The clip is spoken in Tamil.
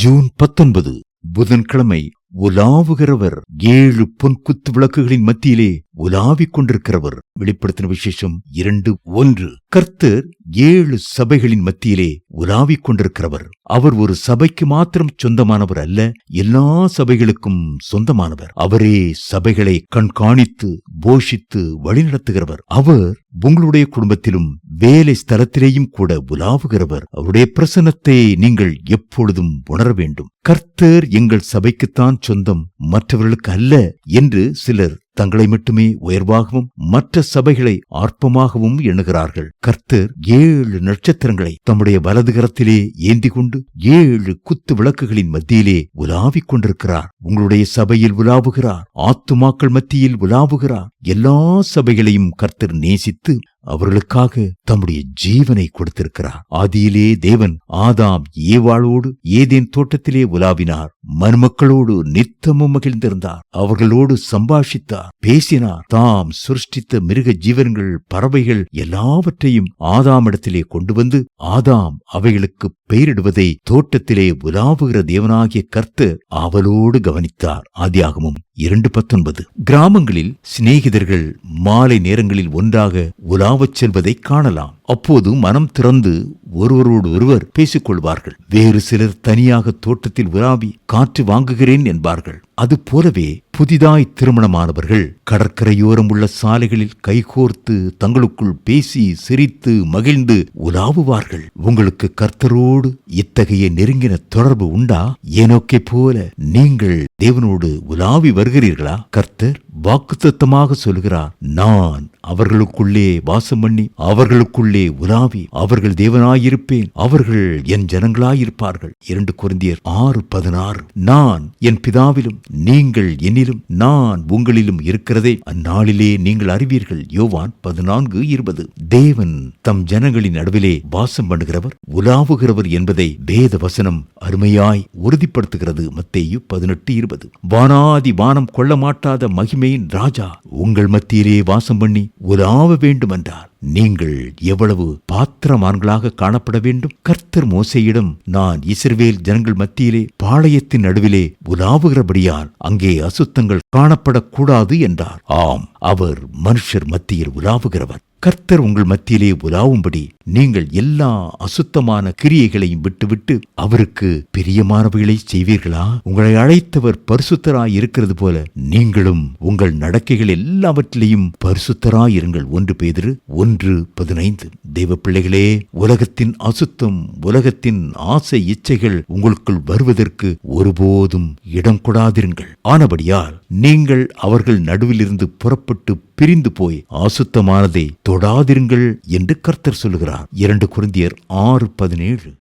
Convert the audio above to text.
ஜூன் பத்தொன்பது புதன்கிழமை உலாவுகிறவர் ஏழு பொன் குத்து விளக்குகளின் மத்தியிலே உலாவிக் கொண்டிருக்கிறவர். வெளிப்படுத்தின விசேஷம் இரண்டு ஒன்று. கர்த்தர் ஏழு சபைகளின் மத்தியிலே உலாவிக் கொண்டிருக்கிறவர். அவர் ஒரு சபைக்கு மாத்திரம் சொந்தமானவர் அல்ல எல்லா சபைகளுக்கும் சொந்தமானவர். அவரே சபைகளை கண்காணித்து போஷித்து வழிநடத்துகிறவர். அவர் உங்களுடைய குடும்பத்திலும் வேலை ஸ்தலத்திலேயும் கூட உலாவுகிறவர். அவருடைய பிரசன்னத்தை நீங்கள் எப்பொழுதும் உணர வேண்டும். கர்த்தர் எங்கள் சபைக்குத்தான் சொந்தம் மற்றவர்களுக்கு அல்ல என்று சிலர் தங்களை மட்டுமே உயர்வாகவும் மற்ற சபைகளை ஆர்ப்பமாகவும் எண்ணுகிறார்கள். கர்த்தர் ஏழு நட்சத்திரங்களை தம்முடைய வலது கரத்திலே ஏந்தி கொண்டு ஏழு குத்து விளக்குகளின் மத்தியிலே உலாவிக் கொண்டிருக்கிறார். உங்களுடைய சபையில் உலாவுகிறார். ஆத்துமாக்கள் மத்தியில் உலாவுகிறார். எல்லா சபைகளையும் கர்த்தர் நேசித்து அவர்களுக்காக தம்முடைய ஜீவனை கொடுத்திருக்கிறார். ஆதியிலே தேவன் ஆதாம் ஏவாளோடு ஏதேன் தோட்டத்திலே உலாவினார். மருமக்களோடு நித்தமும் மகிழ்ந்திருந்தார். அவர்களோடு சம்பாஷித்தார். பேசினார். தாம் சிருஷ்டித்த மிருக ஜீவன்கள் பறவைகள் எல்லாவற்றையும் ஆதாமிடத்திலே கொண்டு வந்து ஆதாம் அவைகளுக்கு பெயரிடுவதை தோட்டத்திலே உலாவுகிற தேவனாகிய கர்த்தர் அவளோடு கவனித்தார் ஆதியாகமும் இரண்டு பத்தொன்பது. கிராமங்களில் சிநேகிதர்கள் மாலை நேரங்களில் ஒன்றாக உலாவச் செல்வதை காணலாம். அப்போது மனம் திறந்து ஒருவரோடு ஒருவர் பேசிக்கொள்வார்கள். வேறு சிலர் தனியாக தோட்டத்தில் உலாவி காற்று வாங்குகிறேன் என்பார்கள். அது போலவே புதிதாய் திருமணமானவர்கள் கடற்கரையோரம் உள்ள சாலைகளில் கைகோர்த்து தங்களுக்குள் பேசி சிரித்து மகிழ்ந்து உலாவுவார்கள். உங்களுக்கு கர்த்தரோடு இத்தகைய நெருங்கின தொடர்பு உண்டா? ஏனோக்கை போல நீங்கள் தேவனோடு உலாவி வருகிறீர்களா? கர்த்தர் வாக்குத்தத்தமாக சொல்கிறார் நான் அவர்களுக்குள்ளே வாசம் பண்ணி அவர்களுக்குள்ளே உலாவி அவர்கள் தேவனாயிருப்பேன் அவர்கள் என் ஜனங்களாயிருப்பார்கள். இரண்டு குருந்தியர் ஆறு பதினாறு நான் என் பிதாவிலும் நீங்கள் என்னிலும் நான் உங்களிலும் இருக்கிறதே. அந்நாளிலே நீங்கள் அறிவீர்கள் யோவான் பதினான்கு இருபது. தேவன் தம் ஜனங்களின் நடுவிலே வாசம் பண்ணுகிறவர் உலாவுகிறவர் என்பதை வேத வசனம் அருமையாய் உறுதிப்படுத்துகிறது. மத்தேயு பதினெட்டு இருபது. வானாதி வானம் கொள்ள மாட்டாத மகிமையின் ராஜா உங்கள் மத்தியிலே வாசம் பண்ணி உலாவ வேண்டுமென்றார். நீங்கள் எவ்வளவு பாத்திரமான்களாக காணப்பட வேண்டும்? கர்த்தர் மோசையிடம் நான் இஸ்ரவேல் ஜனங்கள் மத்தியிலே பாளையத்தின் நடுவிலே உலாவுகிறபடியால் அங்கே அசுத்தங்கள் காணப்படக்கூடாது என்றார். ஆம் அவர் மனுஷர் மத்தியில் உலாவுகிறவர். கர்த்தர் உங்கள் மத்தியிலே உலாவும்படி நீங்கள் எல்லா அசுத்தமான கிரியைகளையும் விட்டுவிட்டு அவருக்கு பிரியமானவைகளை செய்வீர்களா? உங்களை அழைத்தவர் பரிசுத்தராய் இருக்கிறது போல நீங்களும் உங்கள் நடக்கைகள் எல்லாவற்றிலையும் பரிசுத்தராயிருங்கள் ஒன்று பேதிரு ஒன்று பதினைந்து. தெய்வ பிள்ளைகளே உலகத்தின் அசுத்தம் உலகத்தின் ஆசை இச்சைகள் உங்களுக்குள் வருவதற்கு ஒருபோதும் இடம் கொடாதிருங்கள். ஆனபடியால் நீங்கள் அவர்கள் நடுவிலிருந்து புறப்பட்டு பிரிந்து போய் அசுத்தமானதை தொடாதிருங்கள் என்று கர்த்தர் சொல்லுகிறார். இரண்டு குருந்தியர் ஆறு பதினேழு.